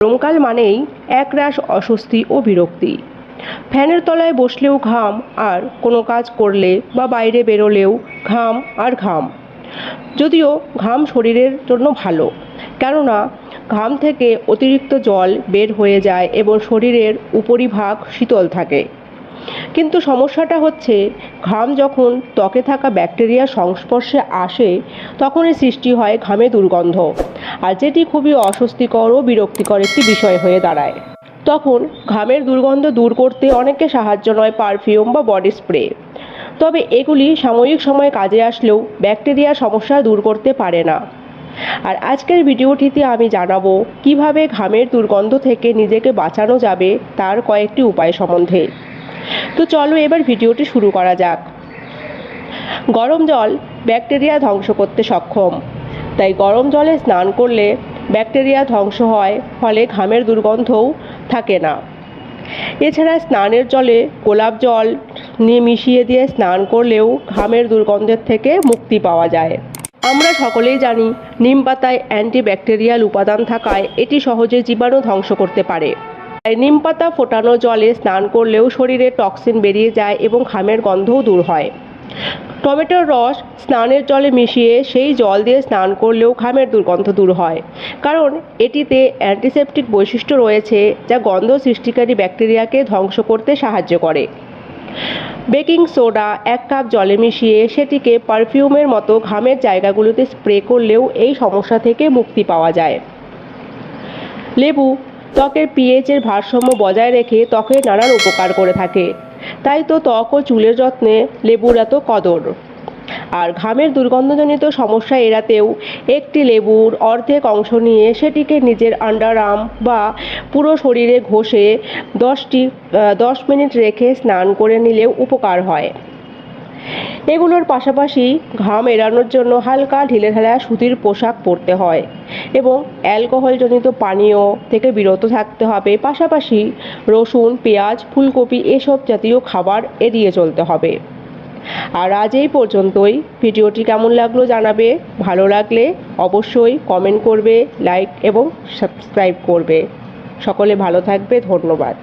গরমকাল মানেই একরাশ অস্বস্তি ও বিরক্তি। ফ্যানের তলায় বসলেও ঘাম আর কোনো কাজ করলে বা বাইরে বেরোলেও ঘাম আর ঘাম। যদিও ঘাম শরীরের জন্য ভালো, কেননা ঘাম থেকে অতিরিক্ত জল বের হয়ে যায় এবং শরীরের উপরিভাগ শীতল থাকে। কিন্তু সমস্যাটা হচ্ছে ঘাম যখন ত্বকে থাকা ব্যাকটেরিয়ার সংস্পর্শে আসে, তখনই সৃষ্টি হয় ঘামে দুর্গন্ধ। আর যেটি খুবই অস্বস্তিকর ও বিরক্তিকর একটি বিষয় হয়ে দাঁড়ায়। তখন ঘামের দুর্গন্ধ দূর করতে অনেকে সাহায্য নয় পারফিউম বা বডি স্প্রে। তবে এগুলি সাময়িক সময়ে কাজে আসলেও ব্যাকটেরিয়ার সমস্যা দূর করতে পারে না। আর আজকের ভিডিওটিতে আমি জানাব কীভাবে ঘামের দুর্গন্ধ থেকে নিজেকে বাঁচানো যাবে তার কয়েকটি উপায় সম্বন্ধে। তো চলো এবার ভিডিওটি শুরু করা যাক। গরম জল ব্যাকটেরিয়া ধ্বংস করতে সক্ষম। তাই গরম জলে স্নান করলে ব্যাকটেরিয়া ধ্বংস হয়, ফলে ঘামের দুর্গন্ধও থাকে না। এছাড়া স্নানের জলে গোলাপ জল নিয়ে মিশিয়ে দিয়ে স্নান করলেও ঘামের দুর্গন্ধের থেকে মুক্তি পাওয়া যায়। আমরা সকলেই জানি, নিম পাতায় অ্যান্টিব্যাকটেরিয়াল উপাদান থাকায় এটি সহজে জীবাণু ধ্বংস করতে পারে। নিম পাতা ফোটানো জলে স্নান করলেও শরীরে টক্সিন বেরিয়ে যায় এবং ঘামের গন্ধও দূর হয়। টমেটোর রস স্নানের জলে মিশিয়ে সেই জল দিয়ে স্নান করলেও ঘামের দুর্গন্ধ দূর হয়। কারণ এটিতে অ্যান্টিসেপটিক বৈশিষ্ট্য রয়েছে যা গন্ধ সৃষ্টিকারী ব্যাকটেরিয়াকে ধ্বংস করতে সাহায্য করে। বেকিং সোডা এক কাপ জলে মিশিয়ে সেটিকে পারফিউমের মতো ঘামের জায়গাগুলোতে স্প্রে করলেও এই সমস্যা থেকে মুক্তি পাওয়া যায়। লেবু ত্বকের পিএইচের ভারসাম্য বজায় রেখে ত্বকের নানান উপকার করে থাকে। তাই তো ত্বক ও চুলের যত্নে লেবুর এত কদর। আর ঘামের দুর্গন্ধজনিত সমস্যা এড়াতেও একটি লেবুর অর্ধেক অংশ নিয়ে সেটিকে নিজের আন্ডারআর্ম বা পুরো শরীরে ঘষে দশটি দশ মিনিট রেখে স্নান করে নিলেও উপকার হয়। এগুলোর পাশাপাশি ঘাম এড়ানোর জন্য হালকা ঢিলেঢালা সুতির পোশাক পরতে হয় এবং অ্যালকোহলজনিত পানীয় থেকে বিরত থাকতে হবে। পাশাপাশি রসুন, পেঁয়াজ, ফুলকপি এসব জাতীয় খাবার এড়িয়ে চলতে হবে। আর আজ এই পর্যন্তই। ভিডিওটি কেমন লাগল জানাবে? ভালো লাগলে অবশ্যই কমেন্ট করবে লাইক এবং সাবস্ক্রাইব করবে। সকলে ভালো থাকবে, ধন্যবাদ।